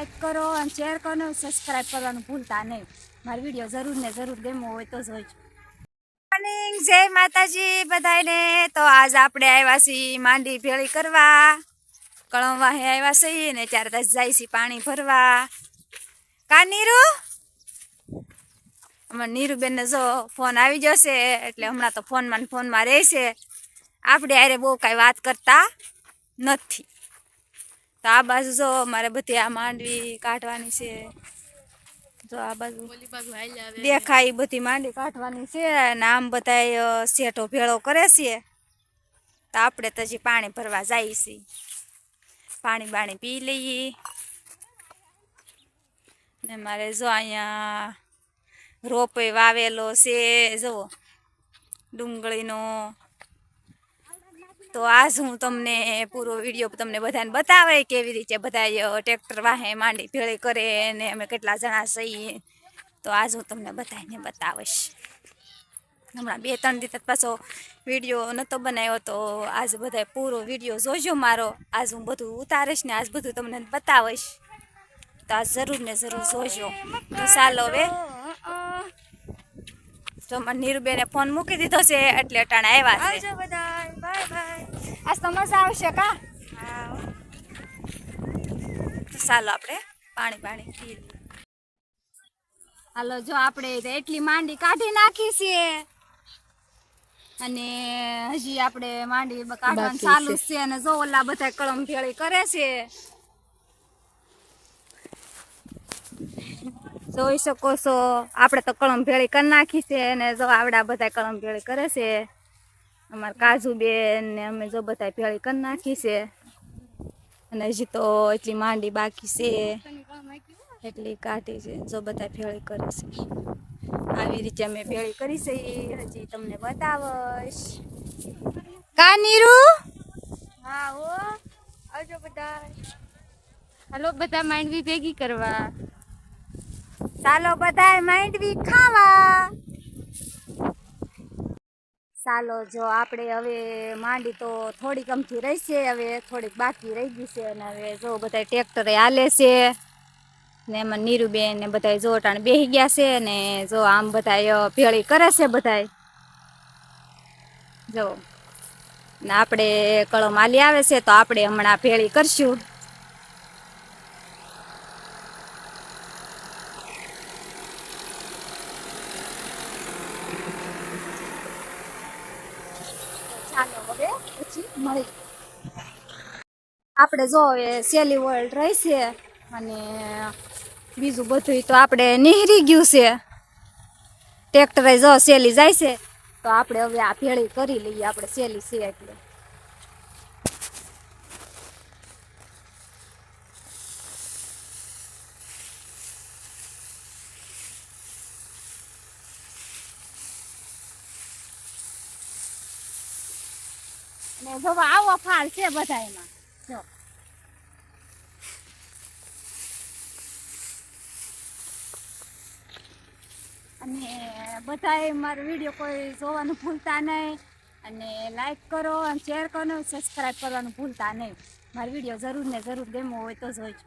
Like કરો અને share કરો અને સબસ્ક્રાઈબ કરવાનું ભૂલતા નહીં. મારો વીડિયો જરૂર ને જરૂર ગમ્યો હોય તો જોઈજો મોર્નિંગ જય માતાજી બધાને તો આજ આપણે આવ્યા છીએ માંડી ભેળી કરવા. કળમવા હે આવ્યા છીએ ને ત્યારે દસ જાય છે પાણી ભરવા. કા નીરુ? અમારે નીરુબેનને જો ફોન આવી જશે, એટલે હમણાં તો ફોનમાં ફોનમાં રહેશે. આપણે આરે બહુ કાંઈ વાત કરતા નથી. તો આ બાજુ જો મારે બધી આ માંડવી કાઢવાની છે. જો આ બાજુ દેખાય બધી માંડવી કાઢવાની છે અને આમ બધાય અ, શેઠો ભેળો કરે છે. તો આપણે તો હજી પાણી ભરવા જઈએ છીએ પાણી બાણી પી લઈએ. ને મારે જો અહીંયા રોપે વાવેલો છે. જુઓ ડુંગળીનો તો આજ હું તમને પૂરો વીડિયો તમને બધાને બતાવે કેવી રીતે બધા ટ્રેક્ટર વાહે માંડી ભેળી કરે ને અમે કેટલા જણા છીએ. તો આજ હું તમને બધાને બતાવીશ. હમણાં બે ત્રણ દિવસ પાછો વીડિયો નહોતો બનાવ્યો તો આજ બધા પૂરો વીડિયો જોજો મારો. આજ હું બધું ઉતારીશ ને આજ બધું તમને બતાવીશ. તો આજ જરૂર ને જરૂર જોજો. તો ચાલો હવે. તો નીરુબેને ફોન મૂકી દીધો છે, એટલે અટાણા આવ્યા છે. આજ તો આવશે કા? ચાલો આપણે પાણી પાણી પી હાલો જો આપણે એટલી માંડી કાઢી નાખી છે. અને હજી આપણે માંડી કાઢવાનું ચાલુ છે. અને જો ઓલા બધા કળમ ભેળી કરે છે. જોઈ શકો છો આપણે તો કળમ ભેળી કરી નાખી છે અને જો આવડા બધા કળમ ભેળી કરે છે. અમારા કાજુ બેન ને અમે જો બધા ભેળી કરી નાખી છે. અને હજી તો એટલી માંડી બાકી છે. એટલી કાઢી છે. જો બધા ભેળી કરે છે. આવી રીતે અમે ભેળી કરી છે. હજી તમને બતાવશ. કા નીરુ હા હો. આવજો બધા. હાલો બધા માંડવી ભેગી કરવા. ચાલો બધા માંડવી ખાવા. ચાલો, જો આપણે હવે માંડી તો થોડીક અમથી રહી હવે થોડીક બાકી રહી ગઈ છે અને હવે જો બધા ટ્રેક્ટરે હાલે છે ને એમાં નીરુબેન ને બધા જોટાણ બેસી ગયા છે ને જો આમ બધા ભેળી કરે છે બધા જો ને આપણે કળમ આલી આવે છે તો આપણે હમણાં ભેળી કરશું. ચાલો પછી મળી. આપણે જો એ સેલી વર્લ્ડ રહી છે અને બીજું બધું તો આપણે નીહરી ગયું છે. ટ્રેક્ટરે જો સેલી જાય છે, તો આપણે હવે આ ભેળી કરી લઈએ, આપણે સેલી છે એટલે. અને જો આવો ફાળ છે બધા એમાં અને બધાએ મારો વીડિયો કોઈ જોવાનું ભૂલતા નહીં. અને લાઈક કરો અને શેર કરો સબસ્ક્રાઈબ કરવાનું ભૂલતા નહીં. મારો વીડિયો જરૂર ને જરૂર ગમ્યો હોય તો જોઈજો.